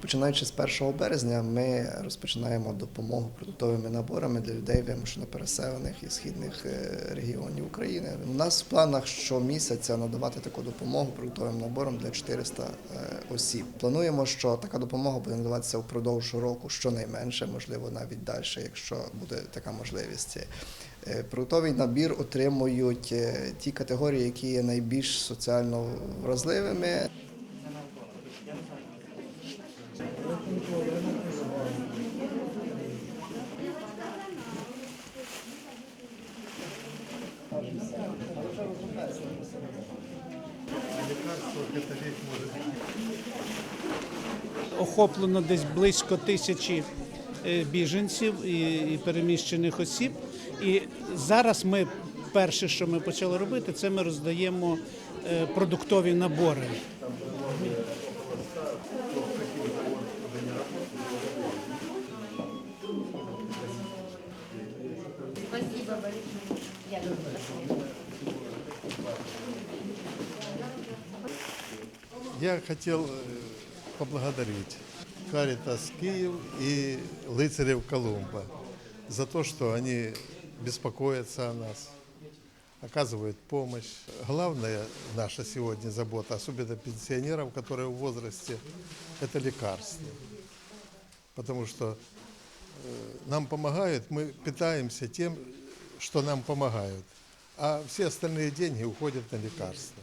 Починаючи з 1 березня, ми розпочинаємо допомогу продуктовими наборами для людей, вимушено переселених із східних е, регіонів України. У нас в планах щомісяця надавати таку допомогу продуктовим наборам для 400 е, осіб. Плануємо, що така допомога буде надаватися впродовж року, щонайменше, можливо, навіть далі, якщо буде така можливість. Е, Продуктовий набір отримують ті категорії, які є найбільш соціально вразливими. Охоплено десь близько тисячі е, біженців і, переміщених осіб. І зараз ми перше, що ми почали робити, це ми роздаємо е, продуктові набори. Спасибо спасибо. Я хотел э, поблагодарить Каритас Киев и Лыцарев Колумба за то, что они беспокоятся о нас, оказывают помощь. Главная наша сегодня забота, особенно пенсионерам, которые в возрасте, это лекарства. Потому что э, нам помогают, мы питаемся тем, что нам помогают, а все остальные деньги уходят на лекарства.